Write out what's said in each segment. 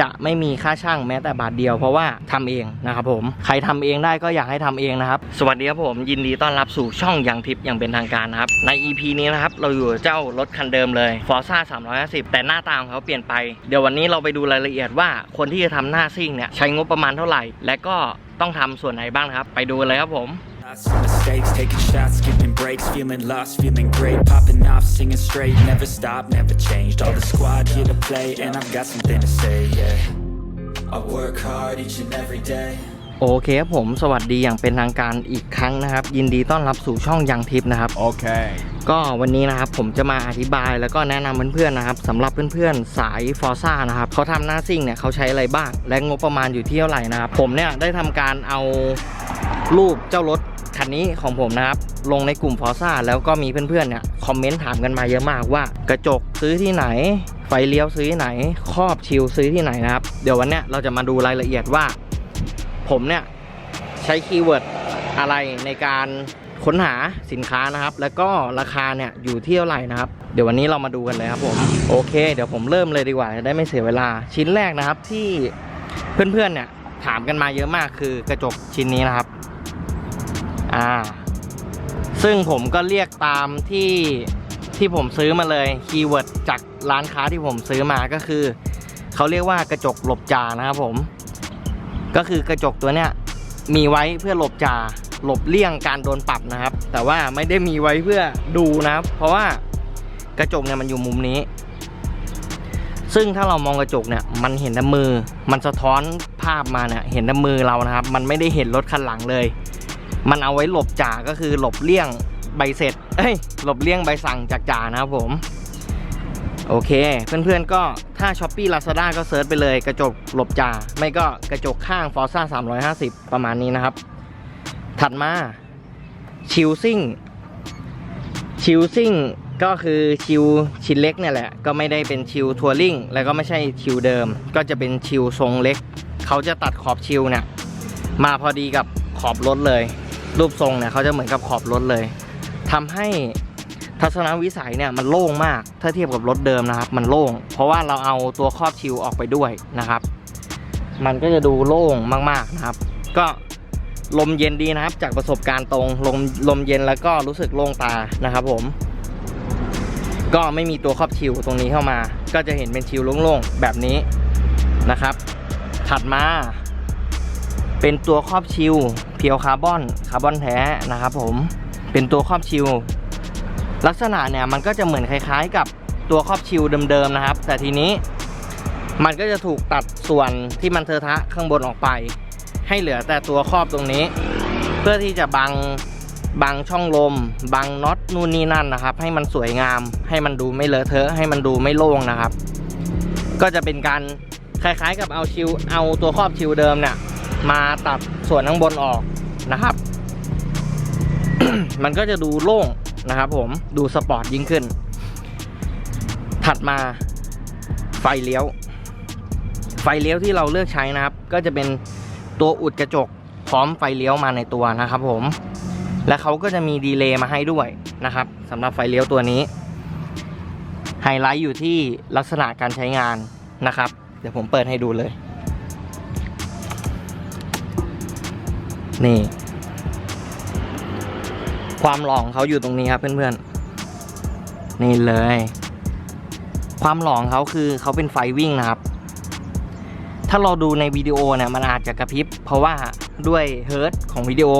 จะไม่มีค่าช่างแม้แต่บาทเดียวเพราะว่าทำเองนะครับผมใครทำเองได้ก็อยากให้ทำเองนะครับ สวัสดีครับผมยินดีต้อนรับสู่ช่องยังทิปอย่างเป็นทางการนะครับ ใน EP นี้นะครับเราอยู่เจ้ารถคันเดิมเลย Forza 350 แต่หน้าตาของเขาเปลี่ยนไป เดี๋ยววันนี้เราไปดูรายละเอียดว่าคนที่จะทำหน้าซิ่งเนี่ยใช้งบประมาณเท่าไหร่ และก็ต้องทำส่วนไหนบ้างนะครับ ไปดูเลยครับผม Some mistakes, taking shots, skipping breaks, feeling lost, feeling great, popping off, singing straight, never stop, never changed. All the squad here to play, and I've got something to say, yeah. I work hard each and every day. โอเคครับผมสวัสดีอย่างเป็นทางการอีกครั้งนะครับ ยินดีต้อนรับสู่ช่องยังทิปนะครับ Okay. ก็วันนี้นะครับผมจะมาอธิบายแล้วก็แนะนำเพื่อนๆนะครับสำหรับเพื่อนๆสายฟอร์ซ่านะครับเขาทำหน้าซิ่งเนี่ยเขาใช้อะไรบ้าง และงบประมาณอยู่ที่เท่าไหร่นะครับผมเนี่ยได้ทำการเอารูปเจ้ารถ คันนี้ของผมนะครับ ลงในกลุ่มฟอร์ซ่าแล้วก็มีเพื่อนๆเนี่ยคอมเมนต์ถามกันมาเยอะมากว่ากระจกซื้อที่ไหน ไฟเลี้ยวซื้อที่ไหน ครอบชิลซื้อที่ไหนนะครับ เดี๋ยววันเนี้ยเราจะมาดูรายละเอียดว่า ผมเนี่ยใช้คีย์เวิร์ดอะไรในการค้นหาสินค้านะครับ แล้วก็ราคาเนี่ยอยู่ที่เท่าไหร่นะครับ เดี๋ยววันนี้เรามาดูกันเลยครับผมโอเค เดี๋ยวผมเริ่มเลยดีกว่าจะได้ไม่เสียเวลาชิ้นแรกนะครับที่เพื่อนๆเนี่ยถามกันมาเยอะมากคือกระจกชิ้นนี้นะครับ อ่า ซึ่งผมก็เรียกตามที่ที่ผมซื้อมาเลยคีย์เวิร์ดจากร้านค้าที่ผมซื้อมาก็คือ เขาเรียกว่ากระจกหลบจานะครับผม ก็คือกระจกตัวเนี้ยมีไว้เพื่อหลบจาหลบเลี่ยงการโดนปรับนะครับ แต่ว่าไม่ได้มีไว้เพื่อดูนะครับ เพราะว่ากระจกเนี่ยมันอยู่มุมนี้ ซึ่งถ้าเรามองกระจกเนี่ยมันเห็นแต่มือ มันสะท้อนภาพมาเนี่ยเห็นแต่มือเรานะครับ มันไม่ได้เห็นรถคันหลังเลย มันเอาไว้หลบจ่าก็คือหลบเลี่ยงใบเสร็จ เอ้ย หลบเลี่ยงใบสั่งจากจ่านะครับผม โอเค เพื่อนๆก็ถ้า s h อ p e e Lazada ก็เซิร์ชไปเลยกระจกหลบจ่าไม่ก็กระจกข้าง Forza 350 ประมาณนี้นะครับ ถัดมาชิลซิ่งชิลซิ่งก็คือชิลชิ้นเล็กเนี่ยแหละ ก็ไม่ได้เป็นชิลทัวริงแล้วก็ไม่ใช่ชิลเดิม ก็จะเป็นชิลทรงเล็ก เขาจะตัดขอบชิลเนี่ยมาพอดีกับขอบรถเลย รูปทรงเนี่ยเขาจะเหมือนกับขอบรถเลยทำให้ทัศนวิสัยเนี่ยมันโล่งมากถ้าเทียบกับรถเดิมนะครับ มันโล่ง เพราะว่าเราเอาตัวครอบชิลออกไปด้วยนะครับ มันก็จะดูโล่งมากๆนะครับ ก็ลมเย็นดีนะครับ จากประสบการณ์ตรงลมลมเย็นแล้วก็รู้สึกโล่งตานะครับ ผม ก็ไม่มีตัวครอบชิลตรงนี้เข้ามา ก็จะเห็นเป็นชิลโล่งๆแบบนี้นะครับ ถัดมา เป็นตัวครอบชิล เพียวคาร์บอนคาร์บอนแท้นะครับผมเป็นตัวครอบชิลลักษณะเนี่ยมันก็จะเหมือนคล้ายๆ กับตัวครอบชิลเดิมๆนะครับ แต่ทีนี้มันก็จะถูกตัดส่วนที่มันเทอะทะข้างบนออกไป ให้เหลือแต่ตัวครอบตรงนี้ เพื่อที่จะบังบังช่องลมบังน็อตนู่นนี่นั่นนะครับ ให้มันสวยงาม ให้มันดูไม่เลอะเทอะ ให้มันดูไม่โล่งนะครับ ก็จะเป็นการคล้ายๆ กับเอาชิลเอาตัวครอบชิลเดิมเนี่ย มาตัดส่วนข้างบนออกนะครับ มันก็จะดูโล่งนะครับผมดูสปอร์ตยิ่งขึ้น ถัดมาไฟเลี้ยว ไฟเลี้ยวที่เราเลือกใช้นะครับ ก็จะเป็นตัวอุดกระจกพร้อมไฟเลี้ยวมาในตัวนะครับผม และเขาก็จะมีดีเลย์มาให้ด้วยนะครับสำหรับไฟเลี้ยวตัวนี้ไฮไลท์อยู่ที่ลักษณะการใช้งานนะครับ เดี๋ยวผมเปิดให้ดูเลย นี่ ความหล่อของเขาอยู่ตรงนี้ครับเพื่อนๆ นี่เลย ความหล่อของเขาคือเขาเป็นไฟวิ่งนะครับ ถ้าเราดูในวิดีโอเนี่ยมันอาจจะกระพริบ เพราะว่าด้วยเฮิร์ตของวิดีโอ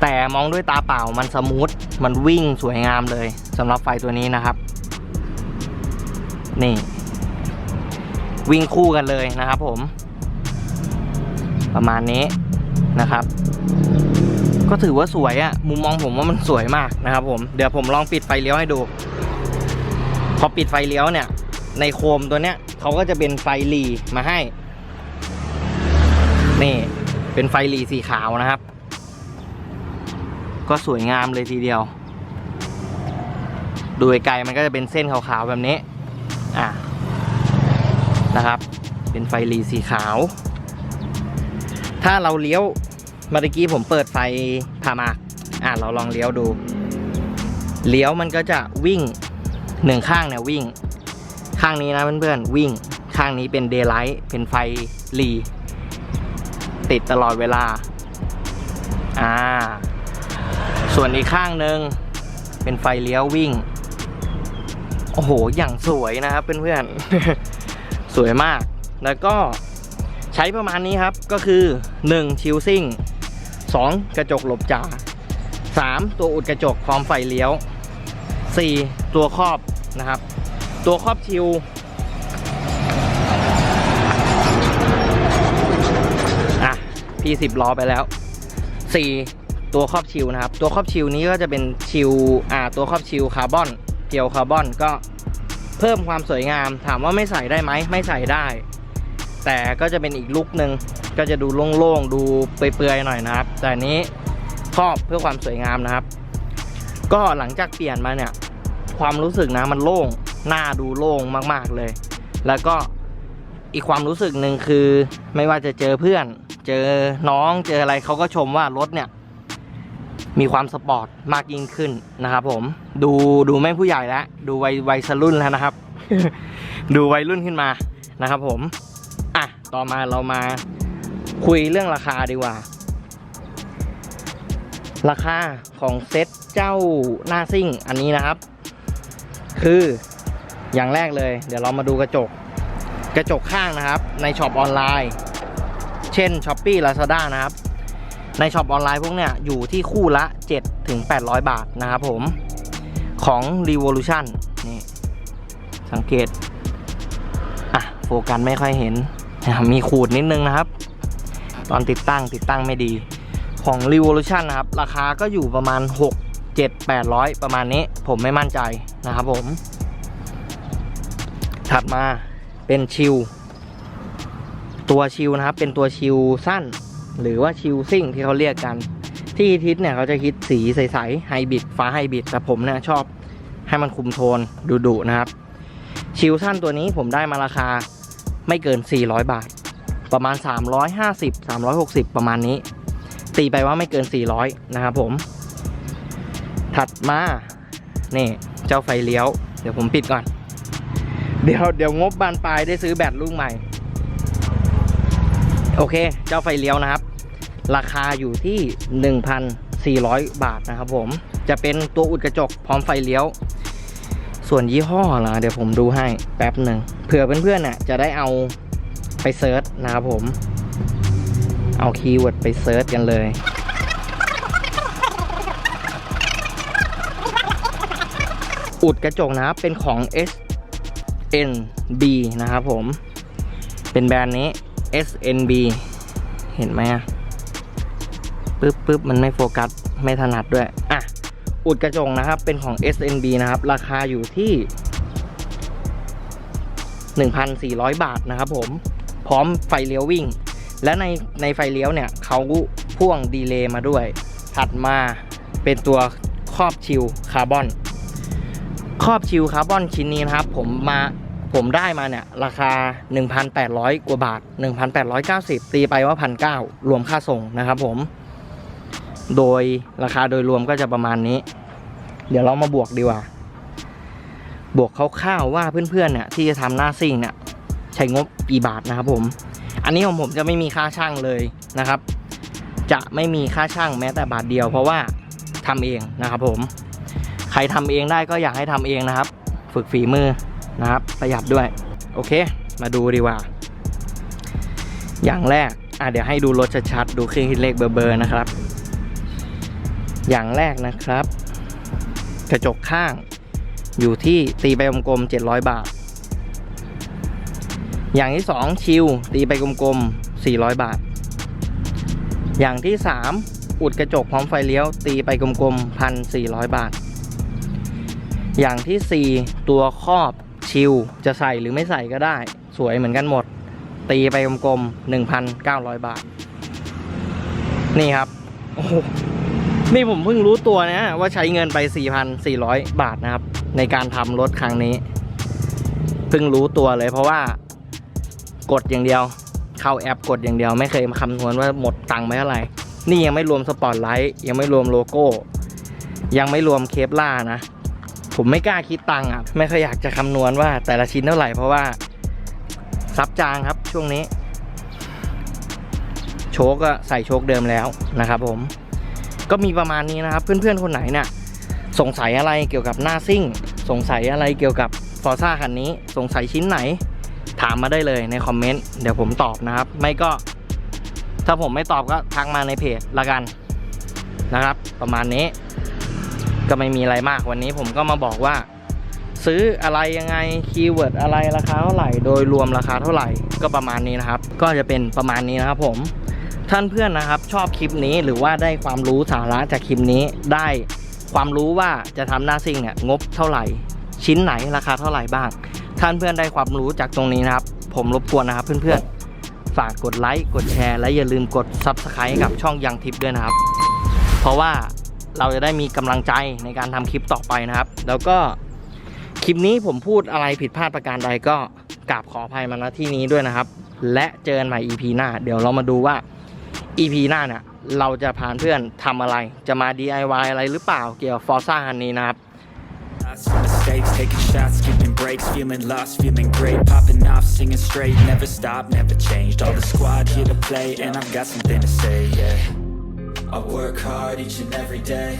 แต่มองด้วยตาเปล่ามันสมูท มันวิ่งสวยงามเลยสำหรับไฟตัวนี้นะครับ นี่ วิ่งคู่กันเลยนะครับผมประมาณนี้ นะครับ ก็ถือว่าสวยอะมุมมองผมว่ามันสวยมากนะครับผม เดี๋ยวผมลองปิดไฟเลี้ยวให้ดู พอปิดไฟเลี้ยวเนี่ย ในโคมตัวเนี้ยเขาก็จะเป็นไฟหลีมาให้ นี่ เป็นไฟหลีสีขาวนะครับ ก็สวยงามเลยทีเดียว ดูไกลมันก็จะเป็นเส้นขาวๆแบบนี้ อะนะครับ เป็นไฟหลีสีขาว ถ้าเราเลี้ยวเมื่อกี้ผมเปิดไฟพามาอะเราลองเลี้ยวดู เลี้ยวมันก็จะวิ่งหนึ่งข้างเนี่ยวิ่ง ข้างนี้นะเพื่อนๆวิ่งข้างข้างนี้เป็นเดย์ไลท์เป็นไฟรีติดตลอดเวลา อ่า ส่วนอีกข้างหนึ่งเป็นไฟเลี้ยววิ่ง โอ้โห อย่างสวยนะครับเพื่อนๆ สวยมาก แล้วก็ ใช้ประมาณนี้ครับก็คือ 1. ชิลซิ่ง 2. กระจกหลบจ่า 3. ตัวอุดกระจกพร้อมไฟเลี้ยว 4. ตัวครอบนะครับ ตัวครอบชิลอะพี่สิบล้อไปแล้ว 4. ตัวครอบชิลนะครับ ตัวครอบชิลนี้ก็จะเป็นชิลอ่าตัวครอบชิลคาร์บอนเพียวคาร์บอนก็เพิ่มความสวยงามถามว่าไม่ใส่ได้ไหมไม่ใส่ได้ แต่ก็จะเป็นอีกลุกหนึ่งก็จะดูโล่งๆ ดูเปื่อยๆหน่อยนะครับ แต่อันนี้ครอบเพื่อความสวยงามนะครับ ก็หลังจากเปลี่ยนมาเนี่ย ความรู้สึกนะมันโล่งหน้าดูโล่งมากๆเลย แล้วก็อีกความรู้สึกหนึ่งคือไม่ว่าจะเจอเพื่อน เจอน้องเจออะไรเขาก็ชมว่ารถเนี่ย มีความสปอร์ตมากยิ่งขึ้นนะครับผมดูดูไม่ผู้ใหญ่แล้ว ดูวัยวัยรุ่นแล้วนะครับ ดูวัยรุ่นขึ้นมานะครับผม ต่อมาเรามาคุยเรื่องราคาดีกว่า ราคาของเซ็ตเจ้าหน้าซิ่งอันนี้นะครับ คืออย่างแรกเลย เดี๋ยวเรามาดูกระจก กระจกข้างนะครับ ในช็อปออนไลน์ เช่น s h อ p e e Lazada นะครับ ในช็อปออนไลน์พวกเนี้ยอยู่ที่คู่ละ 7 ถึง 800 บาทนะครับผมของ Revolution นี่ สังเกต อะ โฟกัสไม่ค่อยเห็น มีขูดนิดนึงนะครับ ตอนติดตั้งติดตั้งไม่ดีของ Revolution นะครับ ราคาก็อยู่ประมาณ 6 7 800 ประมาณนี้ ผมไม่มั่นใจนะครับผม ถัดมาเป็นชิลตัวชิลนะครับ เป็นตัวชิลสั้น หรือว่าชิลซิ่งที่เขาเรียกกัน ที่ทิศเนี่ยเขาจะคิดสีใสๆไฮบริดฟ้าไฮบริดแต่ผมเนี่ยชอบให้มันคุมโทนดุๆนะครับ ชิลสั้นตัวนี้ผมได้มาราคา ไม่เกิน 400 บาท ประมาณ 350 360 ประมาณนี้ ตีไปว่าไม่เกิน 400 นะครับผม ถัดมานี่เจ้าไฟเลี้ยว เดี๋ยวผมปิดก่อน เดี๋ยวเดี๋ยวงบบานปลายได้ซื้อแบตลูกใหม่ โอเค เจ้าไฟเลี้ยวนะครับ ราคาอยู่ที่ 1,400 บาทนะครับผม จะเป็นตัวอุดกระจกพร้อมไฟเลี้ยว ส่วนยี่ห้อล่ะเดี๋ยวผมดูให้แป๊บหนึ่งเผื่อเพื่อนๆน่ะจะได้เอาไปเซิร์ชนะครับผม เอาคีย์เวิร์ดไปเซิร์ชกันเลยอุดกระจกนะครับ เป็นของ S N B นะครับผม เป็นแบรนด์นี้ S N B เห็นไหมอะปึ๊บปึ๊บมันไม่โฟกัส ไม่ถนัดด้วย อะ อุดกระจกนะครับ เป็นของ S N B นะครับ ราคาอยู่ที่ 1,400 บาทนะครับผม พร้อมไฟเลี้ยววิ่ง และในในไฟเลี้ยวเนี่ยเขาพ่วงดีเลย์มาด้วย ถัดมาเป็นตัวครอบชิลคาร์บอน ครอบชิลคาร์บอนชิ้นนี้นะครับ ผมมาผมได้มาเนี่ย ราคา 1,800 กว่าบาท 1,890 ตีไปว่า 1,900 รวมค่าส่งนะครับผม โดยราคาโดยรวมก็จะประมาณนี้ เดี๋ยวเรามาบวกดีกว่า บวกคร่าวๆว่าเพื่อนๆเนี่ยที่จะทำหน้าซิ่งเนี่ยใช้งบกี่บาทนะครับผม อันนี้ของผมจะไม่มีค่าช่างเลยนะครับ จะไม่มีค่าช่างแม้แต่บาทเดียว เพราะว่าทำเองนะครับผม ใครทำเองได้ก็อยากให้ทำเองนะครับ ฝึกฝีมือนะครับ ประหยัดด้วย โอเค มาดูดีกว่า อย่างแรกอะเดี๋ยวให้ดูรถชัดๆดูเครื่องคิดเลขเบอร์ๆนะครับ อย่างแรกนะครับ กระจกข้างอยู่ที่ตีไปกลมๆ700 บาท อย่างที่ 2 ชิลตีไปกลมๆ400 บาท อย่างที่ 3 อุดกระจกพร้อมไฟเลี้ยว ตีไปกลมๆ1,400 บาท อย่างที่ 4 ตัวครอบชิลจะใส่หรือไม่ใส่ก็ได้ สวยเหมือนกันหมด ตีไปกลมๆ1,900 บาท นี่ครับ โอ้ นี่ผมเพิ่งรู้ตัวนะว่าใช้เงินไป 4,400 บาทนะครับ ในการทำรถครั้งนี้เพิ่งรู้ตัวเลยเพราะว่ากดอย่างเดียว เข้าแอปกดอย่างเดียวไม่เคยมาคำนวณว่าหมดตังค์ไปเท่าไหร่ นี่ยังไม่รวมสปอตไลท์ยังไม่รวมโลโก้ ยังไม่รวมเคปล่านะ ผมไม่กล้าคิดตังค์อะ ไม่เคยอยากจะคำนวณว่าแต่ละชิ้นเท่าไหร่เพราะว่าซับจางครับช่วงนี้ โชคก็ใส่โชคเดิมแล้วนะครับผม ก็มีประมาณนี้นะครับเพื่อนๆ คนไหนเนี่ยสงสัยอะไรเกี่ยวกับหน้าซิ่ง สงสัยอะไรเกี่ยวกับฟอร์ซ่าคันนี้ สงสัยชิ้นไหน ถามมาได้เลยในคอมเมนต์เดี๋ยวผมตอบนะครับ ไม่ก็ ถ้าผมไม่ตอบก็ทักมาในเพจละกันนะครับ ประมาณนี้ ก็ไม่มีอะไรมากวันนี้ผมก็มาบอกว่า ซื้ออะไรยังไงคีย์เวิร์ดอะไรราคาเท่าไหร่ โดยรวมราคาเท่าไหร่ก็ประมาณนี้นะครับ ก็จะเป็นประมาณนี้นะครับผม ท่านเพื่อนนะครับชอบคลิปนี้หรือว่าได้ความรู้สาระจากคลิปนี้ได้ความรู้ว่าจะทำหน้าซิ่งเนี่ยงบเท่าไหร่ ชิ้นไหนราคาเท่าไหร่บ้าง ท่านเพื่อนได้ความรู้จากตรงนี้นะครับ ผมรบกวนนะครับเพื่อนๆฝากกดไลค์กดแชร์และอย่าลืมกด Subscribe ให้กับช่องยังทิปด้วยนะครับ เพราะว่าเราจะได้มีกำลังใจในการทำคลิปต่อไปนะครับ แล้วก็คลิปนี้ผมพูดอะไรผิดพลาดประการใดก็กราบขออภัยมาณที่นี้ด้วยนะครับ และเจอกันใหม่ EP หน้า เดี๋ยวเรามาดูว่า EP หน้าเนี่ยเราจะพาเพื่อนทำอะไร จะมา DIY อะไรหรือเปล่าเกี่ยวกับฟอร์ซ่าคันนี้นะครับ mistakes, taking shots, skipping breaks, feeling lost, feeling great, popping off, singing straight, never stop, never changed. All the squad here to play, and I've got something to say, yeah. I work hard each and every day,